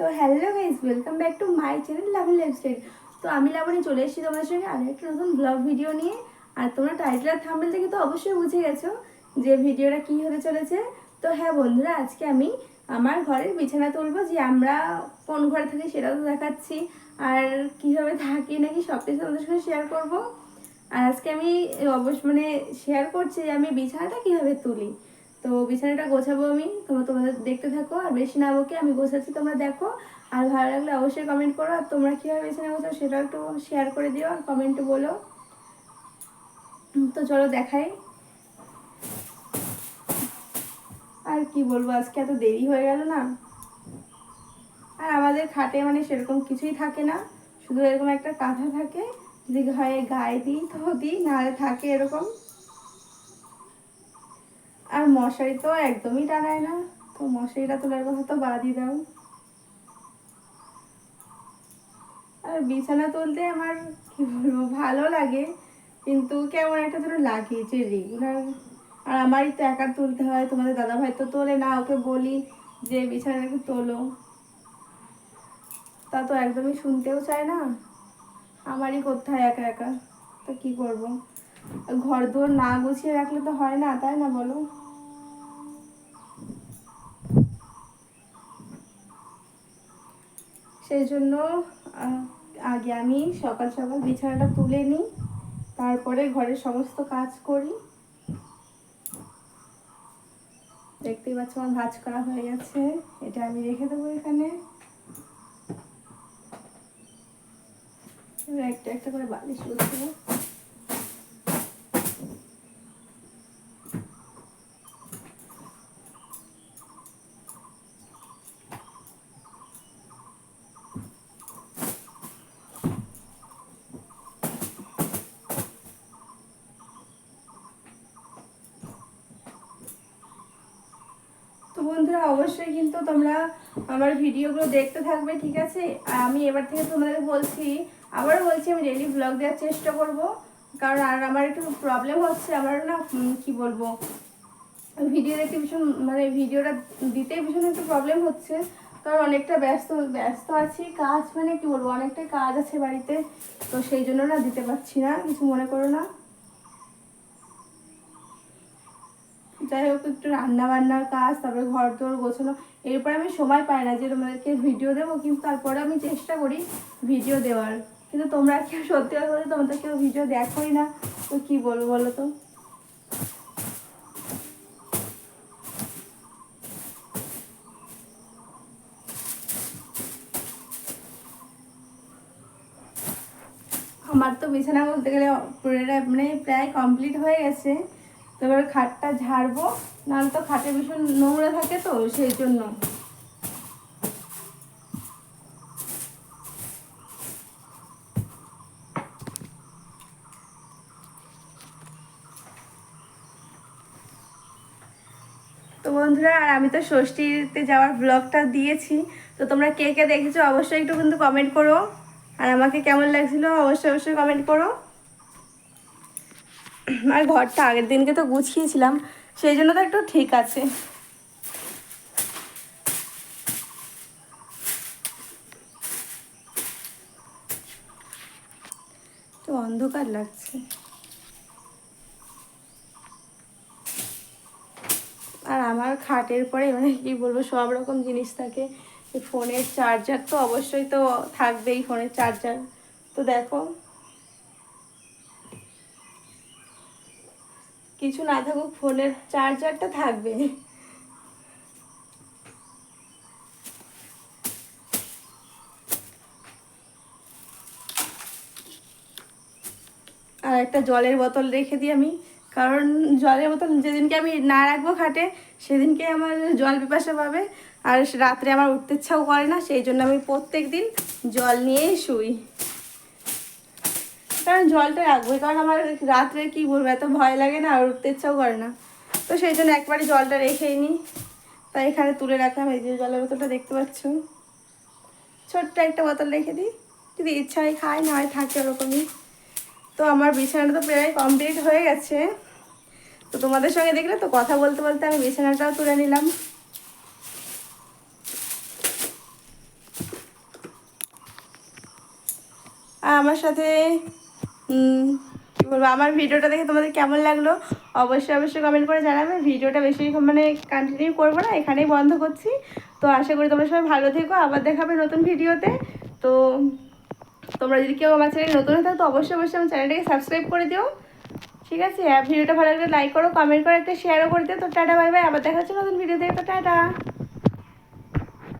তো hello guys welcome back to my channel lovely lifestyle তো আমি লাবণী চলে এসেছি তোমাদের সঙ্গে আরও একটা নতুন ব্লগ ভিডিও নিয়ে। আর তোমরা টাইটেল আর থাম্বেল থেকে তো অবশ্যই বুঝে গেছো যে ভিডিওটা কী হতে চলেছে। তো হ্যাঁ বন্ধুরা, আজকে আমি আমার ঘরের বিছানা তুলবো, যে আমরা কোন ঘরে থাকি সেটাও তো দেখাচ্ছি। আর কীভাবে থাকি নাকি সব কিছু তোমাদের সঙ্গে শেয়ার করব। আর আজকে আমি অবশ্য মানে শেয়ার করছি যে আমি বিছানাটা কীভাবে তুলি। তো বিছানাটা গোছাবো আমি, তোমরা তোমাদের দেখতে থাকো, আর বেশি না বকে আমি গোছাচ্ছি, তোমরা দেখো। আর ভালো লাগলে অবশ্যই কমেন্ট করো, আর তোমরা কীভাবে বিছানা গোছাও সেটাও একটু শেয়ার করে দিও আর কমেন্টে বলো। তো চলো দেখাই। আর কি বলব, আজকে এত দেরি হয়ে গেল না। আর আমাদের খাটে মানে সেরকম কিছুই থাকে না, শুধু এরকম একটা কাঁথা থাকে, যদি হয় গায়ে দিই তো দিই, নাহলে থাকে এরকম। আর মশারি তো একদমই টানায় না। তো মশারিটা তোলার কথা তো বাদই দাও। আর বিছানা তুলতে আমার, কি বলব, ভালো লাগে, কিন্তু কেমন একটা ধরো লাগে যে রেগুলার আর আমারই তো একা তুলতে হয়, তোমাদের দাদা ভাই তো তোলে না, ওকে বলি যে বিছানাটাকে তোলো। তা তো একদমই শুনতেও চায় না। আমারই করতে হয় একা একা? তো কি করব? ঘর দোর না গুছিয়ে রাখলে তো হয় না, তাই না বলো? সেই জন্য আগে আমি সকাল সকাল বিছানাটা তুলে নিই, তারপরে ঘরের সমস্ত কাজ করি। দেখতেই পাচ্ছ আমার ভাজ করা হয়ে গেছে, এটা আমি রেখে দেবো এখানে। একটা একটা করে বালিশ বসবো তো বন্ধুরা অবশ্যই কিন্তু তোমরা আমার ভিডিওগুলো দেখতে থাকবে, ঠিক আছে? আর আমি এবার থেকে তোমাদের বলছি, আবারও বলছি, আমি ডেলি ব্লগ দেওয়ার চেষ্টা করব, কারণ আর আমার একটু প্রবলেম হচ্ছে, আমার না কি বলব? ভিডিও দেখতে ভীষণ মানে ভিডিওটা দিতে ভীষণ একটু প্রবলেম হচ্ছে, কারণ অনেকটা ব্যস্ত ব্যস্ত আছি, কাজ মানে কি বলব, অনেকটাই কাজ আছে বাড়িতে, তো সেই জন্য না দিতে পারছি না, কিছু মনে করো না। যাই হোক, একটু রান্না বান্নার কাজ, তারপরে ঘর দোর গোছানো, এরপর আমি সময় পাই না যে তোমাদেরকে ভিডিও দেবো, কিন্তু তারপরে আমি চেষ্টা করি ভিডিও দেওয়ার। কিন্তু তোমরা কেউ সত্যি কথা বলতে তোমাদের কেউ ভিডিও দেখোই না, তো কি বলব বলো তো? আমার তো বিছানা বলতে গেলে মানে প্রায় কমপ্লিট হয়ে গেছে। তো এবার খাটটা ঝাড়বো, নাহলে তো খাটে ভীষণ নোংরা থাকে তো, সেই জন্য। তো বন্ধুরা, আর আমি তো ষষ্ঠীতে যাওয়ার ব্লগটা দিয়েছি, তো তোমরা কে কে দেখেছ অবশ্যই একটু কিন্তু কমেন্ট করো। আর আমাকে কেমন লাগছিল অবশ্যই অবশ্যই কমেন্ট করো। আর ঘরটা আগের দিনকে তো গুছিয়েছিলাম, সেই জন্য তো একটু ঠিক আছে। তো অন্ধকার লাগছে। আর আমার খাটের পরে মানে কি বলব, সব রকম জিনিস থাকে। ফোনের চার্জার তো অবশ্যই তো থাকবেই, ফোনের চার্জার তো দেখো কিছু না থাকুক, ফোনের চার্জারটা থাকবে। আর একটা জলের বোতল রেখে দিই আমি। কারণ জলের বোতল যেদিনকে আমি না রাখব খাটে, সেদিনকে আমার জল পিপাসা পাবে। আর রাত্রে আমার উঠতে ইচ্ছাও করে না, সেই জন্য আমি প্রত্যেক দিন জল নিয়েই শুই। কারণ জলটা রাখব কারণ আমার রাত্রে কি বলব, এত ভয় লাগে না, আর উঠতে ইচ্ছাও করে না। তো সেই জন্য একবারই জলটা রেখেই নিই তাই এখানে তুলে রাখলাম, এই যে জলের বোতলটা দেখতে পাচ্ছ। ছোট্ট একটা বোতল রেখে দিই। যদি ইচ্ছা হয় খাই, না হয় থাকে ওরকমই। তো আমার বিছানাটা তো প্রায় কমপ্লিট হয়ে গেছে। তো তোমাদের সঙ্গে দেখলে তো কথা বলতে বলতে আমি বিছানাটাও তুলে নিলাম। আমার সাথে কি বলব? আমার ভিডিওটা দেখে তোমাদের কেমন লাগল? অবশ্যই অবশ্যই কমেন্ট করে জানাবে। ভিডিওটা বেশি মানে কন্টিনিউ করব না, এখানেই বন্ধ করছি। তো আশা করি তোমরা সবাই ভালো থেকো, আবার দেখাবে নতুন ভিডিওতে। তো তোমরা যদি কেউ আমার চ্যানেল নতুন হয়ে থাকো, তো অবশ্যই অবশ্যই আমার চ্যানেলটাকে সাবস্ক্রাইব করে দিও। ঠিক আছে? ভিডিওটা ভালো লাগলে লাইক করো কমেন্ট করো, একটা শেয়ারও করে দিও। তো টাটা বাই বাই আবার দেখা হচ্ছে নতুন ভিডিওতে তো টাটা।